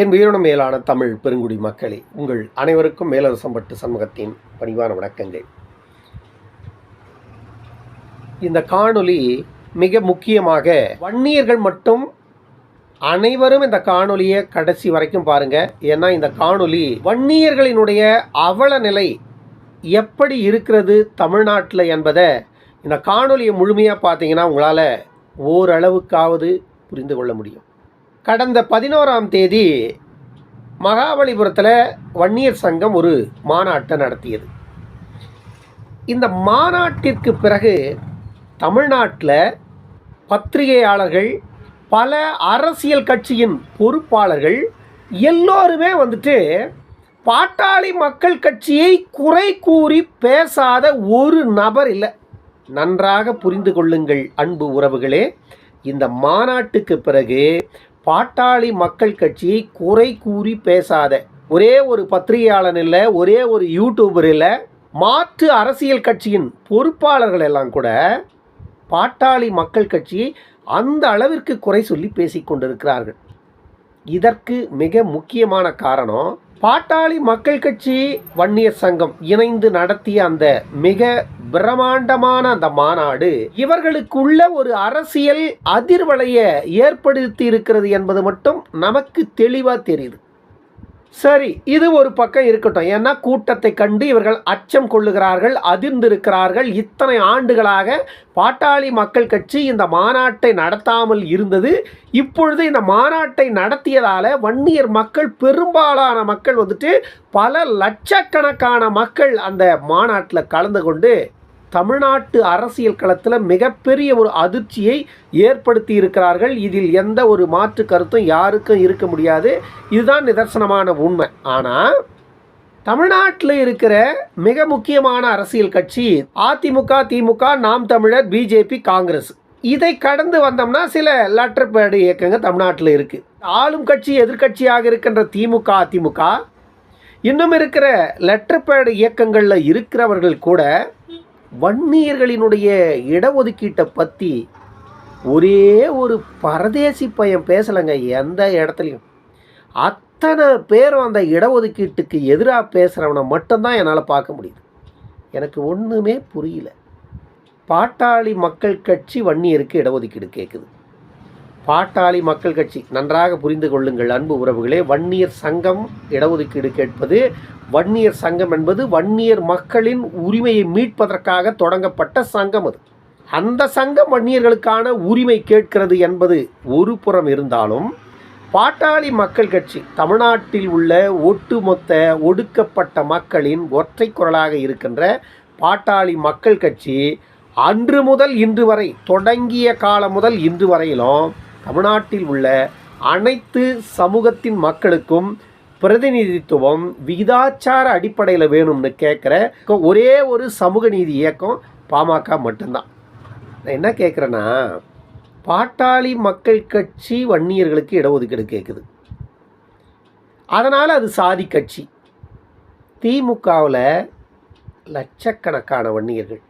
என் உயிரின மேலான தமிழ் பெருங்குடி மக்களே உங்கள் அனைவருக்கும் மேலரசம்பட்டு சமூகத்தின் பணிவான வணக்கங்கள். இந்த காணொளி மிக முக்கியமாக வன்னியர்கள் மட்டும் அனைவரும் இந்த காணொலியை கடைசி வரைக்கும் பாருங்க. ஏன்னா இந்த காணொலி வன்னியர்களினுடைய அவல நிலை எப்படி இருக்கிறது தமிழ்நாட்டில் என்பதை இந்த காணொலியை முழுமையாக பார்த்தீங்கன்னா உங்களால் ஓரளவுக்காவது புரிந்து கொள்ள முடியும். கடந்த பதினோராம் தேதி மகாபலிபுரத்தில் வன்னியர் சங்கம் ஒரு மாநாட்டை நடத்தியது. இந்த மாநாட்டிற்கு பிறகு தமிழ்நாட்டில் பத்திரிகையாளர்கள் பல அரசியல் கட்சியின் பொறுப்பாளர்கள் எல்லோருமே வந்துட்டு பாட்டாளி மக்கள் கட்சியை குறை கூறி பேசாத ஒரு நபர் இல்லை. நன்றாக புரிந்து கொள்ளுங்கள் அன்பு உறவுகளே. இந்த மாநாட்டுக்கு பிறகு பாட்டாளி மக்கள் கட்சியை குறை கூறி பேசாத. ஒரே ஒரு பத்திரிகையாளன் இல்லை ஒரே ஒரு யூடியூபர் இல்லை மாற்று அரசியல் கட்சியின் பொறுப்பாளர்கள் எல்லாம் கூட பாட்டாளி மக்கள் கட்சியை அந்த அளவிற்கு குறை சொல்லி பேசிக் கொண்டிருக்கிறார்கள். இதற்கு மிக முக்கியமான காரணம் பாட்டாளி மக்கள் கட்சி வன்னியர் சங்கம் இணைந்து நடத்திய அந்த மிக பிரம்மாண்டமான அந்த மாநாடு இவர்களுக்குள்ள ஒரு அரசியல் அதிர்வலையை ஏற்படுத்தி இருக்கிறது என்பது மட்டும் நமக்கு தெளிவாக தெரியுது. சரி இது ஒரு பக்கம் இருக்கட்டும். ஏன்னா கூட்டத்தை கண்டு இவர்கள் அச்சம் கொள்ளுகிறார்கள் அதிர்ந்திருக்கிறார்கள். இத்தனை ஆண்டுகளாக பாட்டாளி மக்கள் கட்சி இந்த மாநாட்டை நடத்தாமல் இருந்தது. இப்பொழுது இந்த மாநாட்டை நடத்தியதால் வன்னியர் மக்கள் பெரும்பாலான மக்கள் வந்துட்டு பல லட்சக்கணக்கான மக்கள் அந்த மாநாட்டில் கலந்து கொண்டு தமிழ்நாட்டு அரசியல் களத்தில் மிகப்பெரிய ஒரு அதிர்ச்சியை ஏற்படுத்தி இருக்கிறார்கள். இதில் எந்த ஒரு மாற்று கருத்தும் யாருக்கும் இருக்க முடியாது. இதுதான் நிதர்சனமான உண்மை. ஆனால் தமிழ்நாட்டில் இருக்கிற மிக முக்கியமான அரசியல் கட்சி அதிமுக திமுக நாம் தமிழர் பிஜேபி காங்கிரஸ். இதை கடந்து வந்தோம்னா சில லெட்டர் பேடு இயக்கங்கள் தமிழ்நாட்டில் இருக்குது ஆளும் கட்சி எதிர்க்கட்சியாக இருக்கின்ற திமுக அதிமுக இன்னும் இருக்கிற லெட்டர் பேடு இயக்கங்களில் இருக்கிறவர்கள் கூட வன்னியர்களினுடைய இடஒதுக்கீட்டை பற்றி ஒரே ஒரு பரதேசி பையன் பேசலைங்க. எந்த இடத்துலையும். அத்தனை பேரும் அந்த இடஒதுக்கீட்டுக்கு எதிராக பேசுகிறவனை மட்டும்தான் என்னால் பார்க்க முடியுது. எனக்கு ஒன்றுமே புரியல. பாட்டாளி மக்கள் கட்சி வன்னியருக்கு இடஒதுக்கீடு கேட்குது பாட்டாளி மக்கள் கட்சி நன்றாக புரிந்து கொள்ளுங்கள் அன்பு உறவுகளே. வன்னியர் சங்கம் இடஒதுக்கீடு கேட்பது வன்னியர் சங்கம் என்பது வன்னியர் மக்களின் உரிமையை மீட்பதற்காக தொடங்கப்பட்ட சங்கம் அது. அந்த சங்கம் வன்னியர்களுக்கான உரிமை கேட்கிறது என்பது ஒரு புறம் இருந்தாலும் பாட்டாளி மக்கள் கட்சி தமிழ்நாட்டில் உள்ள ஒட்டுமொத்த ஒடுக்கப்பட்ட மக்களின் ஒற்றை குரலாக இருக்கின்ற பாட்டாளி மக்கள் கட்சி அன்று முதல் இன்று வரை தொடங்கிய காலம் முதல் இன்று வரையிலும் தமிழ்நாட்டில் உள்ள அனைத்து சமூகத்தின் மக்களுக்கும் பிரதிநிதித்துவம் விகிதாச்சார அடிப்படையில் வேணும்னு கேட்குற ஒரே ஒரு சமூக நீதி இயக்கம் பாமக மட்டும்தான். நான் என்ன கேட்குறேன்னா பாட்டாளி மக்கள் கட்சி வன்னியர்களுக்கு இடஒதுக்கீடு கேட்குது அதனால் அது சாதி கட்சி. திமுகவில் லட்சக்கணக்கான வன்னியர்கள்.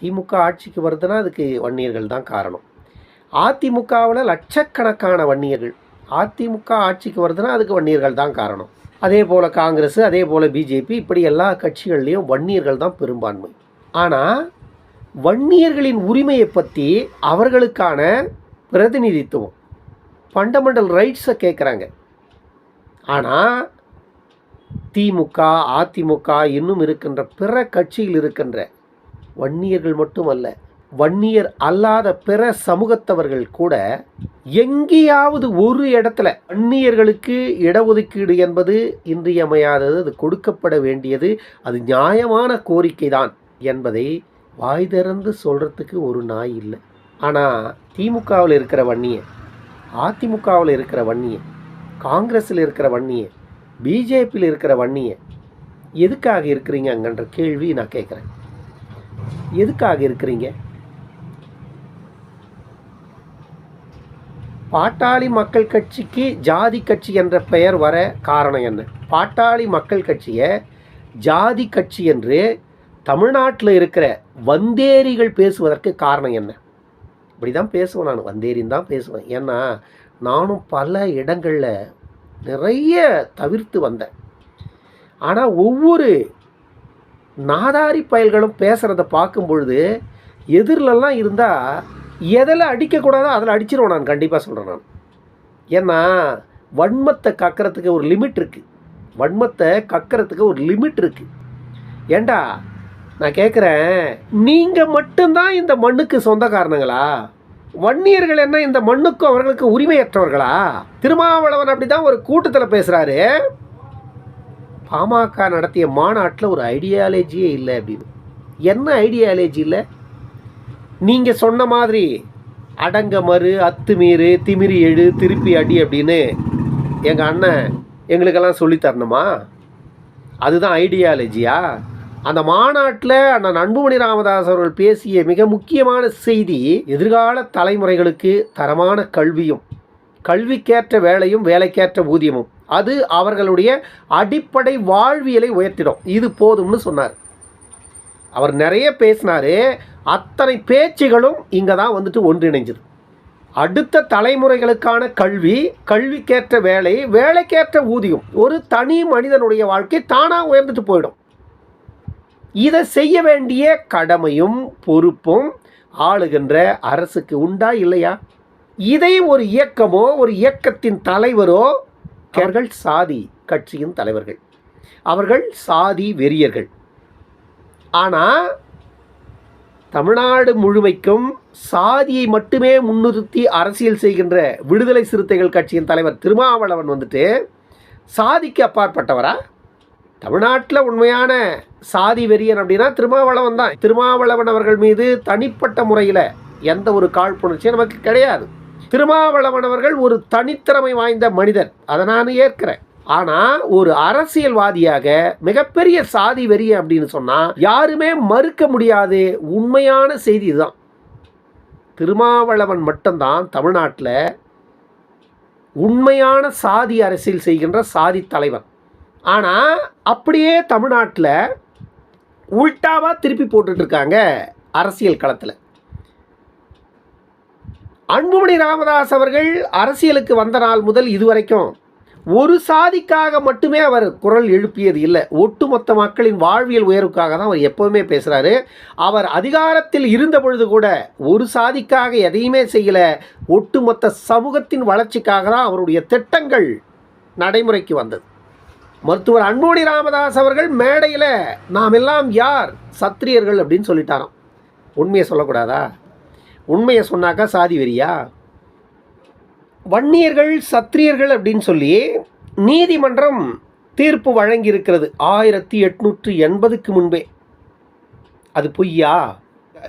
திமுக ஆட்சிக்கு வருதுன்னா அதுக்கு வன்னியர்கள் தான் காரணம். அதிமுகவில் லட்சக்கணக்கான வன்னியர்கள். அதிமுக ஆட்சிக்கு வருதுன்னா அதுக்கு வன்னியர்கள் தான் காரணம். அதே போல் காங்கிரஸ் அதே போல் பிஜேபி இப்படி எல்லா கட்சிகள்லேயும் வன்னியர்கள் தான் பெரும்பான்மை. ஆனால் வன்னியர்களின் உரிமையை பற்றி அவர்களுக்கான பிரதிநிதித்துவம் ஃபண்டமெண்டல் ரைட்ஸை கேட்குறாங்க ஆனால் திமுக அதிமுக இன்னும் இருக்கின்ற பிற கட்சியில் இருக்கின்ற வன்னியர்கள் மட்டுமல்ல வன்னியர் அல்லாத பிற சமூகத்தவர்கள் கூட எங்கேயாவது ஒரு இடத்துல வன்னியர்களுக்கு இடஒதுக்கீடு என்பது இன்றியமையாதது அது கொடுக்கப்பட வேண்டியது அது நியாயமான கோரிக்கை தான் என்பதை வாய் திறந்து சொல்கிறதுக்கு ஒரு நாய் இல்லை. ஆனால் திமுகவில் இருக்கிற வன்னிய அதிமுகவில் இருக்கிற வன்னிய காங்கிரஸில் இருக்கிற வன்னிய பிஜேபியில் இருக்கிற வன்னிய எதுக்காக இருக்கிறீங்க? அங்கன்ற கேள்வி நான் கேட்குறேன். எதுக்காக இருக்கிறீங்க? பாட்டாளி மக்கள் கட்சிக்கு ஜாதி கட்சி என்ற பெயர் வர காரணம் என்ன? பாட்டாளி மக்கள் கட்சியை ஜாதி கட்சி என்று தமிழ்நாட்டில் இருக்கிற வந்தேரிகள் பேசுவதற்கு காரணம் என்ன? இப்படி தான் பேசுவேன் நான். வந்தேரின்னு தான் பேசுவேன். ஏன்னா நானும் பல இடங்களில் நிறைய தவிர்த்து வந்தேன். ஆனால் ஒவ்வொரு நாதாரி பயல்களும் பேசுகிறத பார்க்கும் பொழுது எதிரிலலாம் இருந்தால் எதில் அடிக்கக்கூடாதோ அதில் அடிச்சிருவோம் நான் கண்டிப்பாக சொல்கிறேன் நான். ஏன்னா வன்மத்தை கக்கிறதுக்கு ஒரு லிமிட் இருக்குது வன்மத்தை கக்கிறதுக்கு ஒரு லிமிட் இருக்குது ஏண்டா நான் கேட்குறேன் நீங்கள் மட்டும்தான் இந்த மண்ணுக்கு சொந்தக்காரணங்களா வன்னியர்கள் என்ன இந்த மண்ணுக்கும் அவர்களுக்கு உரிமையற்றவர்களா? திருமாவளவன் அப்படி தான் ஒரு கூட்டத்தில் பேசுகிறாரு பாமக நடத்திய மாநாட்டில் ஒரு ஐடியாலஜியே இல்லை அப்படின்னு. என்ன ஐடியாலஜி இல்லை? நீங்கள் சொன்ன மாதிரி அடங்க மறு அத்துமீறு திமிரி எழு திருப்பி அடி அப்படின்னு எங்கள் அண்ணன் எங்களுக்கெல்லாம் சொல்லித் தரணுமா? அதுதான் ஐடியாலஜியா? அந்த மாநாட்டில் அண்ணன் அன்புமணி ராமதாஸ் அவர்கள் பேசிய மிக முக்கியமான செய்தி எதிர்கால தலைமுறைகளுக்கு தரமான கல்வியும் கல்விக்கேற்ற வேலையும் வேலைக்கேற்ற ஊதியமும். அது அவர்களுடைய அடிப்படை வாழ்வியலை உயர்த்திடும். இது போதும்னு சொன்னார். அவர் நிறைய பேசினாரு. அத்தனை பேச்சுகளும் இங்கே தான் வந்துட்டு ஒன்றிணைஞ்சது. அடுத்த தலைமுறைகளுக்கான கல்வி கல்விக்கேற்ற வேலை வேலைக்கேற்ற ஊதியம் ஒரு தனி மனிதனுடைய வாழ்க்கை தானாக உயர்ந்துட்டு போயிடும். இதை செய்ய வேண்டிய கடமையும் பொறுப்பும் ஆளுகின்ற அரசுக்கு உண்டா இல்லையா? இதை ஒரு இயக்கமோ ஒரு இயக்கத்தின் தலைவரோ அவர்கள் சாதி கட்சியின் தலைவர்கள். அவர்கள் சாதி வெறியர்கள். ஆனால் தமிழ்நாடு முழுமைக்கும் சாதியை மட்டுமே முன்னிறுத்தி அரசியல் செய்கின்ற விடுதலை சிறுத்தைகள் கட்சியின் தலைவர் திருமாவளவன் வந்துட்டு சாதிக்கு அப்பாற்பட்டவரா? தமிழ்நாட்டில் உண்மையான சாதி வெறியன் அப்படின்னா திருமாவளவன் தான். திருமாவளவன் அவர்கள் மீது தனிப்பட்ட முறையில் எந்த ஒரு காழ்ப்புணர்ச்சியும் நமக்கு கிடையாது. திருமாவளவன் அவர்கள் ஒரு தனித்திறமை வாய்ந்த மனிதர். அதை நான் ஏற்கிறேன். ஆனால் ஒரு அரசியல்வாதியாக மிகப்பெரிய சாதி வெறிய அப்படின்னு சொன்னால் யாருமே மறுக்க முடியாது உண்மையான செய்தி இதுதான். திருமாவளவன் மட்டும்தான் தமிழ்நாட்டில் உண்மையான சாதி அரசியல் செய்கின்ற சாதி தலைவன். ஆனால் அப்படியே தமிழ்நாட்டில் உல்டாவாக திருப்பி போட்டுட்ருக்காங்க அரசியல் களத்தில். அன்புமணி ராமதாஸ் அவர்கள் அரசியலுக்கு வந்த நாள் முதல் இதுவரைக்கும் ஒரு சாதிக்காக மட்டுமே அவர் குரல் எழுப்பியது இல்லை. ஒட்டுமொத்த மக்களின் வாழ்வியல் உயர்வுக்காக தான் அவர் எப்போவுமே பேசுகிறாரு அவர் அதிகாரத்தில் இருந்த பொழுது கூட ஒரு சாதிக்காக எதையுமே செய்யலை. ஒட்டுமொத்த சமூகத்தின் வளர்ச்சிக்காக தான் அவருடைய திட்டங்கள் நடைமுறைக்கு வந்தது. மருத்துவர் அன்புமணி ராமதாஸ் அவர்கள் மேடையில் நாம் எல்லாம் யார்? சத்திரியர்கள் அப்படின்னு சொல்லிட்டாராம். உண்மையை சொல்லக்கூடாதா? உண்மையை சொன்னாக்கா சாதி வெறியா? வன்னியர்கள் சத்திரியர்கள் அப்படின்னு சொல்லி நீதிமன்றம் தீர்ப்பு வழங்கியிருக்கிறது. ஆயிரத்தி எட்நூற்று எண்பதுக்கு முன்பே. அது பொய்யா?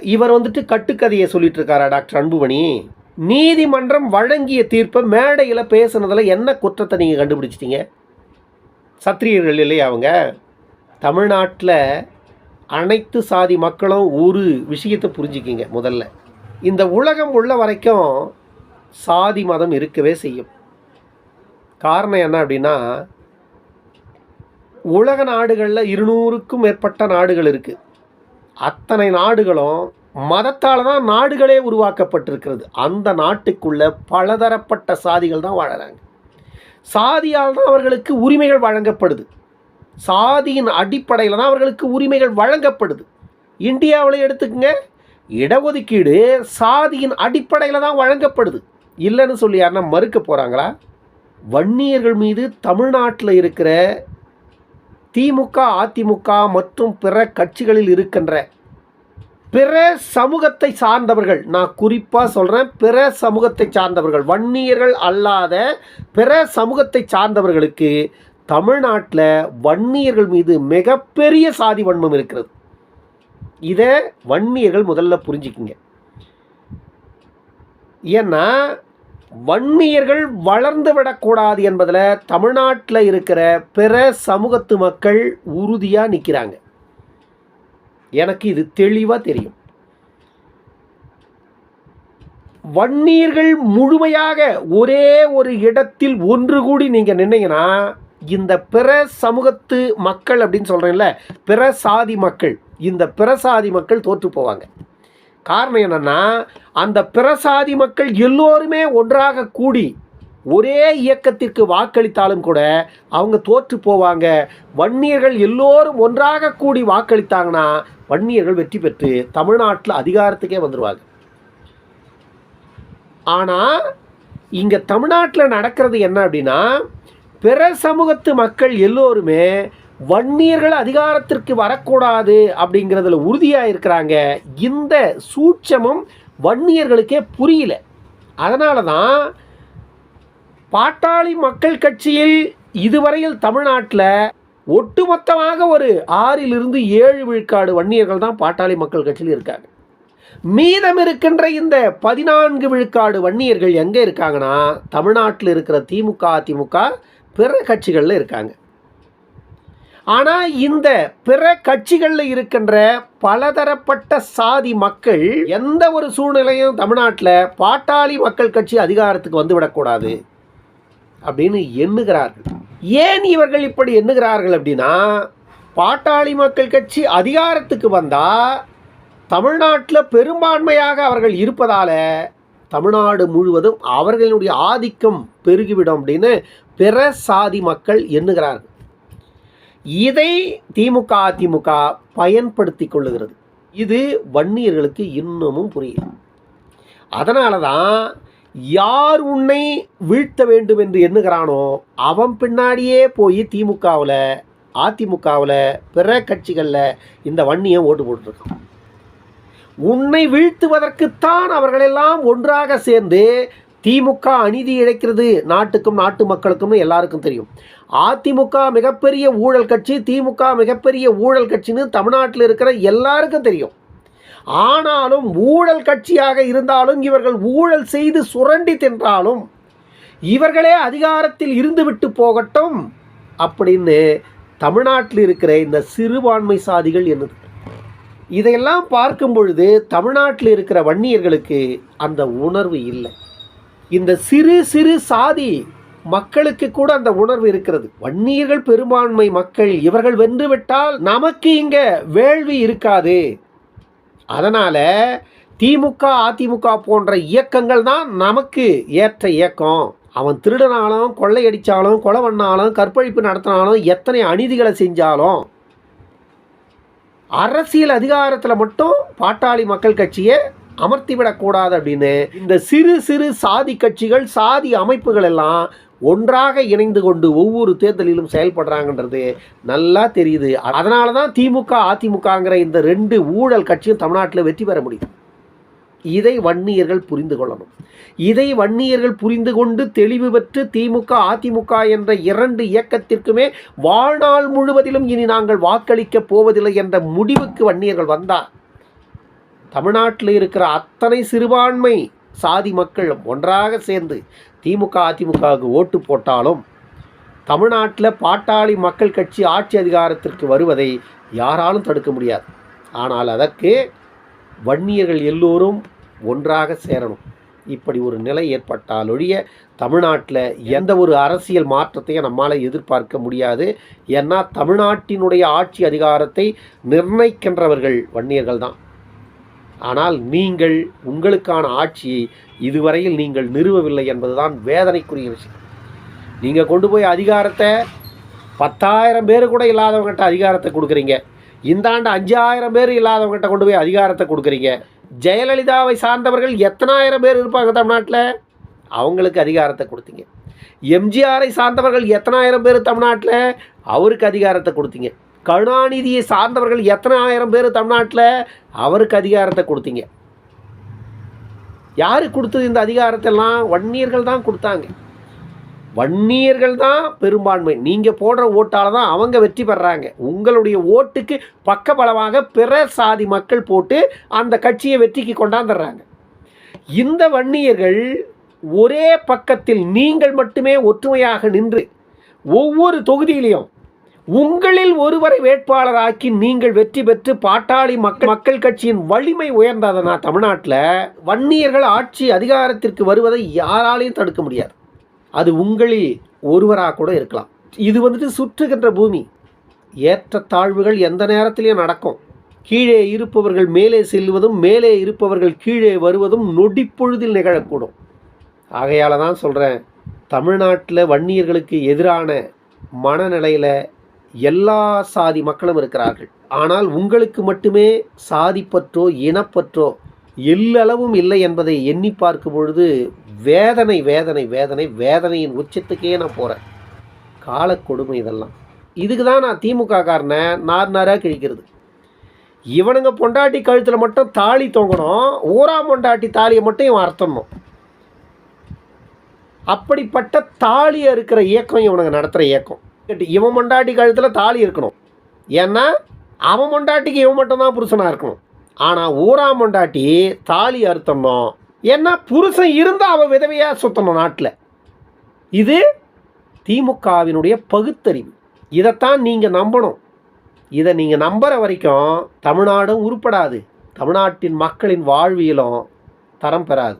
இவர் வந்துட்டு கட்டுக்கதையை சொல்லிட்டு இருக்காரா டாக்டர் அன்புமணி? நீதிமன்றம் வழங்கிய தீர்ப்பை மேடையில் பேசுனதில் என்ன குற்றத்தை நீங்கள் கண்டுபிடிச்சிட்டீங்க? சத்திரியர்கள் இல்லையா அவங்க? தமிழ்நாட்டில் அனைத்து சாதி மக்களும் ஒரு விஷயத்தை புரிஞ்சுக்கிங்க முதல்ல. இந்த உலகம் உள்ள வரைக்கும் சாதி மதம் இருக்கவே செய்யும். காரணம் என்ன அப்படின்னா உலக நாடுகளில் இருநூறுக்கும் மேற்பட்ட நாடுகள் இருக்குது அத்தனை நாடுகளும் மதத்தால் தான் நாடுகளே உருவாக்கப்பட்டிருக்கிறது. அந்த நாட்டுக்குள்ள பலதரப்பட்ட சாதிகள் தான் வாழறாங்க. சாதியால் தான் அவர்களுக்கு உரிமைகள் வழங்கப்படுது. சாதியின் அடிப்படையில் தான் அவர்களுக்கு உரிமைகள் வழங்கப்படுது. இந்தியாவில் எடுத்துக்கங்க இடஒதுக்கீடு சாதியின் அடிப்படையில் தான் வழங்கப்படுது. இல்லைன்னு சொல்லி யாருன்னா மறுக்க போகிறாங்களா வன்னியர்கள் மீது தமிழ்நாட்டில் இருக்கிற திமுக அதிமுக மற்றும் பிற கட்சிகளில் இருக்கின்ற பிற சமூகத்தை சார்ந்தவர்கள் நான் குறிப்பாக சொல்கிறேன் பிற சமூகத்தை சார்ந்தவர்கள் வன்னியர்கள் அல்லாத பிற சமூகத்தை சார்ந்தவர்களுக்கு தமிழ்நாட்டில் வன்னியர்கள் மீது மிகப்பெரிய சாதி வன்மம் இருக்கிறது. இதை வன்னியர்கள் முதல்ல புரிஞ்சுக்கிங்க. ஏன்னா வன்னியர்கள் வளர்ந்து விடக்கூடாது என்பதில் தமிழ்நாட்டில் இருக்கிற பிற சமூகத்து மக்கள் உறுதியாக நிற்கிறாங்க எனக்கு இது தெளிவாக தெரியும். வன்னியர்கள் முழுமையாக ஒரே ஒரு இடத்தில் ஒன்று கூடி நீங்கள் நின்னீங்கன்னா இந்த பிற சமூகத்து மக்கள் அப்படின்னு சொல்கிறேன்ல பிற சாதி மக்கள் இந்த பிற சாதி மக்கள் தோற்று போவாங்க. காரணம் என்னென்னா அந்த பிரசாதி மக்கள் எல்லோருமே ஒன்றாக கூடி ஒரே இயக்கத்திற்கு வாக்களித்தாலும் கூட அவங்க தோற்று போவாங்க. வன்னியர்கள் எல்லோரும் ஒன்றாக கூடி வாக்களித்தாங்கன்னா வன்னியர்கள் வெற்றி பெற்று தமிழ்நாட்டில் அதிகாரத்துக்கே வந்துடுவாங்க ஆனால் இங்கே தமிழ்நாட்டில் நடக்கிறது என்ன அப்படின்னா பிற சமூகத்து மக்கள் எல்லோருமே வன்னியர்கள் அதிகாரத்திற்கு வரக்கூடாது அப்படிங்கிறதுல உறுதியாக இருக்கிறாங்க இந்த சூட்சமம் வன்னியர்களுக்கே புரியல. அதனால தான் பாட்டாளி மக்கள் கட்சியில் இதுவரையில் தமிழ்நாட்டில் ஒட்டுமொத்தமாக ஒரு ஆறிலிருந்து ஏழு விழுக்காடு வன்னியர்கள் தான் பாட்டாளி மக்கள் கட்சியில் இருக்காங்க. மீதம் இருக்கின்ற இந்த பதினான்கு விழுக்காடு வன்னியர்கள் எங்கே இருக்காங்கன்னா தமிழ்நாட்டில் இருக்கிற திமுக அதிமுக பிற கட்சிகளில் இருக்காங்க. ஆனால் இந்த பிற கட்சிகளில் இருக்கின்ற பலதரப்பட்ட சாதி மக்கள் எந்த ஒரு சூழ்நிலையும் தமிழ்நாட்டில் பாட்டாளி மக்கள் கட்சி அதிகாரத்துக்கு வந்துவிடக்கூடாது அப்படின்னு எண்ணுகிறார்கள். ஏன் இவர்கள் இப்படி எண்ணுகிறார்கள் அப்படின்னா பாட்டாளி மக்கள் கட்சி அதிகாரத்துக்கு வந்தால் தமிழ்நாட்டில் பெரும்பான்மையாக அவர்கள் இருப்பதால் தமிழ்நாடு முழுவதும் அவர்களுடைய ஆதிக்கம் பெருகிவிடும் அப்படின்னு பிற சாதி மக்கள் எண்ணுகிறார்கள். இதை திமுக அதிமுக பயன்படுத்தி கொள்ளுகிறது. இது வன்னியர்களுக்கு இன்னமும் புரியல. அதனால தான் யார் உன்னை வீழ்த்த வேண்டும் என்று எண்ணுகிறானோ அவன் பின்னாடியே போய் திமுகவில் அதிமுகவில் பிற கட்சிகளில் இந்த வன்னியை ஓட்டு போட்டுருக்கான். உன்னை வீழ்த்துவதற்குத்தான் அவர்களெல்லாம் ஒன்றாக சேர்ந்து திமுக அநீதி இழைக்கிறது நாட்டுக்கும் நாட்டு மக்களுக்கும் எல்லாருக்கும் தெரியும். அதிமுக மிகப்பெரிய ஊழல் கட்சி திமுக மிகப்பெரிய ஊழல் கட்சின்னு தமிழ்நாட்டில் இருக்கிற எல்லாருக்கும் தெரியும். ஆனாலும் ஊழல் கட்சியாக இருந்தாலும் இவர்கள் ஊழல் செய்து சுரண்டி தின்றாலும் இவர்களே அதிகாரத்தில் இருந்துவிட்டு போகட்டும் அப்படின்னு தமிழ்நாட்டில் இருக்கிற இந்த சிறுபான்மை சாதிகள் என்னது? இதையெல்லாம் பார்க்கும் பொழுது தமிழ்நாட்டில் இருக்கிற வன்னியர்களுக்கு அந்த உணர்வு இல்லை. இந்த சிறு சிறு சாதி மக்களுக்கு கூட அந்த உணர்வு இருக்கிறது. வன்னியர்கள் பெரும்பான்மை மக்கள் இவர்கள் வென்றுவிட்டால் நமக்கு இங்க வேள்வி இருக்காது. அதனால திமுக அதிமுக போன்ற இயக்கங்கள் தான் நமக்கு ஏற்ற இயக்கம். அவன் திருடனாலும் கொள்ளையடித்தாலும் கொலை பண்ணாலும் கற்பழிப்பு நடத்தினாலும் எத்தனை அநீதிகளை செஞ்சாலும் அரசியல் அதிகாரத்தில் மட்டும் பாட்டாளி மக்கள் கட்சியை அமர்த்திவிடக்கூடாது அப்படின்னு இந்த சிறு சிறு சாதி கட்சிகள் சாதி அமைப்புகள் எல்லாம் ஒன்றாக இணைந்து கொண்டு ஒவ்வொரு தேர்தலிலும் செயல்படுறாங்கன்றது நல்லா தெரியுது. அதனால தான் திமுக அதிமுகங்கிற இந்த ரெண்டு ஊழல் கட்சியும் தமிழ்நாட்டில் வெற்றி பெற முடியும். இதை வன்னியர்கள் புரிந்து கொள்ளணும். இதை வன்னியர்கள் புரிந்து கொண்டு தெளிவு பெற்று திமுக அதிமுக என்ற இரண்டு இயக்கத்திற்குமே வாழ்நாள் முழுவதிலும் இனி நாங்கள் வாக்களிக்கப் போவதில்லை என்ற முடிவுக்கு வன்னியர்கள் வந்தார் தமிழ்நாட்டில் இருக்கிற அத்தனை சிறுபான்மை சாதி மக்கள் ஒன்றாக சேர்ந்து திமுக அதிமுகவுக்கு ஓட்டு போட்டாலும் தமிழ்நாட்டில் பாட்டாளி மக்கள் கட்சி ஆட்சி அதிகாரத்திற்கு வருவதை யாராலும் தடுக்க முடியாது. ஆனால் அதற்கு வன்னியர்கள் எல்லோரும் ஒன்றாக சேரணும். இப்படி ஒரு நிலை ஏற்பட்டால் ஒழிய தமிழ்நாட்டில் எந்த ஒரு அரசியல் மாற்றத்தையும் நம்மால் எதிர்பார்க்க முடியாது. ஏன்னா தமிழ்நாட்டினுடைய ஆட்சி அதிகாரத்தை நிர்ணயிக்கின்றவர்கள் வன்னியர்கள் தான் ஆனால் நீங்கள் உங்களுக்கான ஆட்சியை இதுவரையில் நீங்கள் நிறுவவில்லை என்பதுதான் வேதனைக்குரிய விஷயம். நீங்கள் கொண்டு போய் அதிகாரத்தை பத்தாயிரம் பேர் கூட இல்லாதவங்ககிட்ட அதிகாரத்தை கொடுக்குறீங்க. இந்த ஆண்டு அஞ்சாயிரம் பேர் இல்லாதவங்ககிட்ட கொண்டு போய் அதிகாரத்தை கொடுக்குறீங்க. ஜெயலலிதாவை சார்ந்தவர்கள் எத்தனாயிரம் பேர் இருப்பாங்க தமிழ்நாட்டில்? அவங்களுக்கு அதிகாரத்தை கொடுத்தீங்க. எம்ஜிஆரை சார்ந்தவர்கள் எத்தனாயிரம் பேர் தமிழ்நாட்டில்? அவருக்கு அதிகாரத்தை கொடுத்தீங்க. கருணாநிதியை சார்ந்தவர்கள் எத்தனை ஆயிரம் பேர் தமிழ்நாட்டில் அவருக்கு அதிகாரத்தை கொடுத்தீங்க? யாரு கொடுத்தது இந்த அதிகாரத்தெல்லாம்? வன்னியர்கள் தான் கொடுத்தாங்க. வன்னியர்கள் தான் பெரும்பான்மை. நீங்கள் போடுற ஓட்டால் தான் அவங்க வெற்றி பெறாங்க. உங்களுடைய ஓட்டுக்கு பக்கபலமாக பிற சாதி மக்கள் போட்டு அந்த கட்சியை வெற்றிக்கு கொண்டாந்துடுறாங்க. இந்த வன்னியர்கள் ஒரே பக்கத்தில் நீங்கள் மட்டுமே ஒற்றுமையாக நின்று ஒவ்வொரு தொகுதியிலையும் உங்களில் ஒருவரை வேட்பாளராக்கி நீங்கள் வெற்றி பெற்று பாட்டாளி மக்கள் மக்கள் கட்சியின் வலிமை உயர்ந்ததனா தமிழ்நாட்டில் வன்னியர்கள் ஆட்சி அதிகாரத்திற்கு வருவதை யாராலையும் தடுக்க முடியாது. அது உங்களில் ஒருவராக கூட இருக்கலாம். இது வந்துட்டு சுற்றுகின்ற பூமி. ஏற்றத்தாழ்வுகள் எந்த நேரத்திலையும் நடக்கும். கீழே இருப்பவர்கள் மேலே செல்வதும் மேலே இருப்பவர்கள் கீழே வருவதும் நொடிப்பொழுதில் நிகழக்கூடும். ஆகையால் தான் சொல்கிறேன் தமிழ்நாட்டில் வன்னியர்களுக்கு எதிரான மனநிலையில் எல்லா சாதி மக்களும் இருக்கிறார்கள். ஆனால் உங்களுக்கு மட்டுமே சாதிப்பற்றோ இனப்பற்றோ எல்லளவும் இல்லை என்பதை எண்ணி பார்க்கும் பொழுது வேதனை வேதனை வேதனை வேதனையின் உச்சத்துக்கே நான் போகிறேன் காலக்கொடுமை இதெல்லாம். இதுக்கு தான் நான் திமுக காரனை நார் நாராக கிழிக்கிறது. இவனுங்க பொண்டாட்டி கழுத்தில் மட்டும் தாலி தொங்கணும் ஊரா பொண்டாட்டி தாலியை மட்டும் இவன் அர்த்தணும் அப்படிப்பட்ட தாலியை இருக்கிற இயக்கம் இவனுங்க நடத்துகிற இயக்கம். இவன் மொண்டாட்டி கழுத்தில் தாலி இருக்கணும். ஏன்னா அவன் மொண்டாட்டிக்கு இவன் மட்டும்தான் புருஷனாக இருக்கணும். ஆனால் ஊரா மொண்டாட்டி தாலி அறுத்தணும் ஏன்னா புருஷன் இருந்தால் அவன் விதவையாக சுற்றணும் நாட்டில். இது திமுகவினுடைய பகுத்தறிவு. இதைத்தான் நீங்கள் நம்பணும். இதை நீங்கள் நம்புகிற வரைக்கும் தமிழ்நாடும் உருப்படாது. தமிழ்நாட்டின் மக்களின் வாழ்வியலும் தரம் பெறாது.